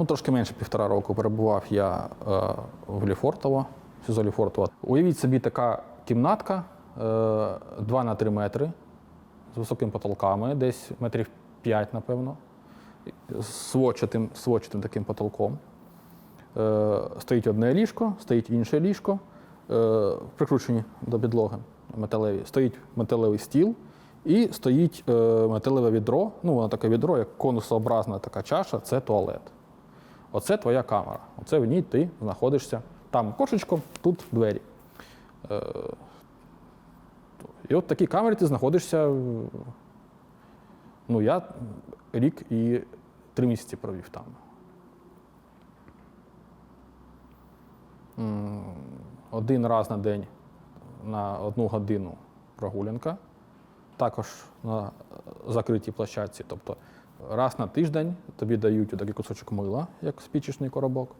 ну, трошки менше півтора року перебував я е, в Ліфортово, СІЗО Ліфортово. Уявіть собі така кімнатка е, 2 на 3 метри з високими потолками, десь метрів 5, напевно, сводчатим, сводчатим таким потолком. Е, стоїть одне ліжко, стоїть інше ліжко, е, прикручені до підлоги металеві. Стоїть металевий стіл і стоїть е, металеве відро. Ну, воно таке відро, як конусообразна така чаша, це туалет. Оце твоя камера. Оце в ній ти знаходишся. Там кошечко, тут двері. Е, і от в такій камері ти знаходишся. е, Ну, я рік і три місяці провів там. Один раз на день на одну годину прогулянка, також на е, закритій площадці. Тобто раз на тиждень тобі дають такий кусочок мила, як спічечний коробок,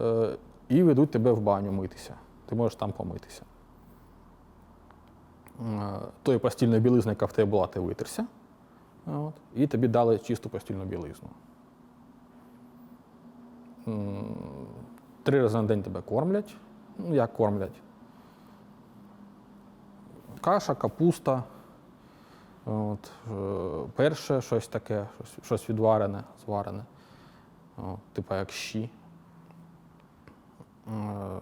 е, і ведуть тебе в баню митися. Ти можеш там помитися. Е, Тої постільної білизни, яка в тебе була, ти витерся. От, і тобі дали чисту постільну білизну. Три рази на день тебе кормлять. Ну, як кормлять? Каша, капуста. От, е, перше щось таке, щось, щось відварене, зварене. От, типа як щі. Е,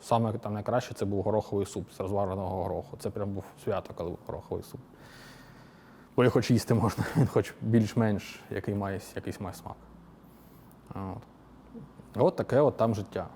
Саме там найкраще це був гороховий суп з розвареного гороху. Це прям був свято, коли був гороховий суп. Бо його хоч їсти можна, він хоч більш-менш який має, якийсь має смак. От. От таке от там життя.